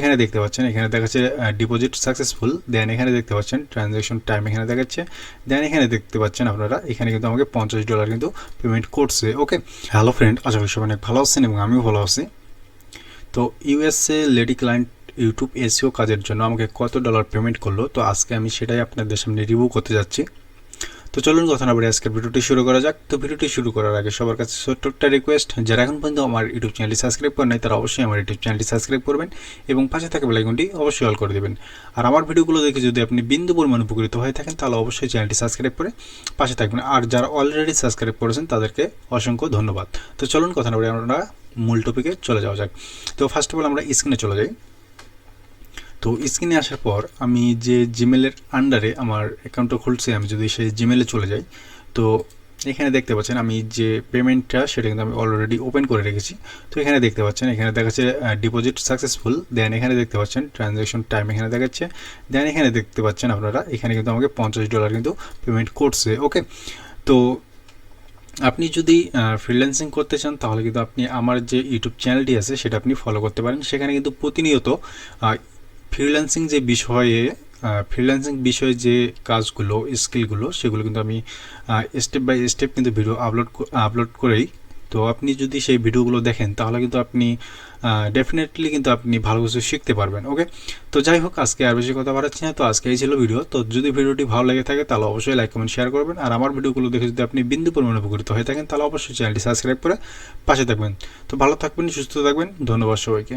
এখানে দেখতে পাচ্ছেন, এখানে দেখাচ্ছে ডিপোজিট সাকসেসফুল দেন এখানে দেখতে পাচ্ছেন ট্রানজ্যাকশন টাইম এখানে দেখাচ্ছে দেন এখানে দেখতে পাচ্ছেন আপনারা, এখানে কিন্তু আমাকে পঞ্চাশ ডলার কিন্তু পেমেন্ট করছে ওকে হ্যালো ফ্রেন্ড আশা করি সবাই অনেক ভালো আছেন এবং আমিও ভালো আছি। তো USA lady client YouTube SEO কাজের জন্য আমাকে কত ডলার পেমেন্ট করল? তো আজকে আমি সেটাই আপনাদের সামনে রিভিউ করতে যাচ্ছি। তো চলুন কথা না বলে আজকের ভিডিওটি শুরু করা যাক। তো ভিডিওটি শুরু করার আগে সবার কাছে ছোট্ট একটা রিকোয়েস্ট যারা এখন পর্যন্ত আমার ইউটিউব চ্যানেলটি সাবস্ক্রাইব করেন নাই, তারা অবশ্যই আমার ইউটিউব চ্যানেলটি সাবস্ক্রাইব করবেন এবং পাশে থাকা বেলাইকনটি অবশ্যই অল করে দেবেন। আর আমার ভিডিওগুলো দেখে যদি আপনি বিন্দু পরিমাণ উপকৃত হয়ে থাকেন, তাহলে অবশ্যই চ্যানেলটি সাবস্ক্রাইব করে পাশে থাকবেন। আর যারা অলরেডি সাবস্ক্রাইব করেছেন, তাদেরকে অসংখ্য ধন্যবাদ। তো চলুন কথা না বলে আমরা মূল টপিকে চলে যাওয়া যাক। তো ফার্স্ট অফ অল আমরা স্ক্রিনে চলে যাই। তো স্ক্রিনে আসার পর আমি যে জিমেলের আন্ডারে আমার অ্যাকাউন্টটা খুলছি, আমি যদি সেই জিমেলে চলে যাই, তো এখানে দেখতে পাচ্ছেন আমি যে পেমেন্টটা সেটা কিন্তু আমি অলরেডি ওপেন করে রেখেছি। তো এখানে দেখতে পাচ্ছেন, এখানে দেখাচ্ছে ডিপোজিট সাকসেসফুল দেন এখানে দেখতে পাচ্ছেন ট্রানজ্যাকশন টাইম এখানে দেখাচ্ছে দেন এখানে দেখতে পাচ্ছেন আপনারা, এখানে কিন্তু আমাকে পঞ্চাশ ডলার কিন্তু পেমেন্ট করছে ওকে তো আপনি যদি ফ্রিল্যান্সিং করতে চান, তাহলে কিন্তু আপনি আমার যে ইউটিউব চ্যানেলটি আছে, সেটা আপনি ফলো করতে পারেন। সেখানে কিন্তু প্রতিনিয়ত ফ্রিল্যান্সিং যে বিষয়ে ফ্রিল্যান্সিং বিষয়ে যে কাজগুলো স্কিলগুলো সেগুলো কিন্তু আমি স্টেপ বাই স্টেপ কিন্তু ভিডিও আপলোড আপলোড করেই। তো আপনি যদি সেই ভিডিওগুলো দেখেন, তাহলে কিন্তু আপনি ডেফিনেটলি কিন্তু আপনি ভালো কিছু শিখতে পারবেন ওকে তো যাই হোক, আজকে আর বেশি কথা বাড়াচ্ছি না, তো আজকে এই ছিল ভিডিও তো যদি ভিডিওটি ভালো লেগে থাকে, তাহলে অবশ্যই লাইক কমেন্ট শেয়ার করবেন। আর আমার ভিডিওগুলো দেখে যদি আপনি বিন্দু পরিমাণে উপকৃত হয়ে থাকেন, তাহলে অবশ্যই চ্যানেলটি সাবস্ক্রাইব করে পাশে থাকবেন। তো ভালো থাকবেন, সুস্থ থাকবেন। ধন্যবাদ সবাইকে।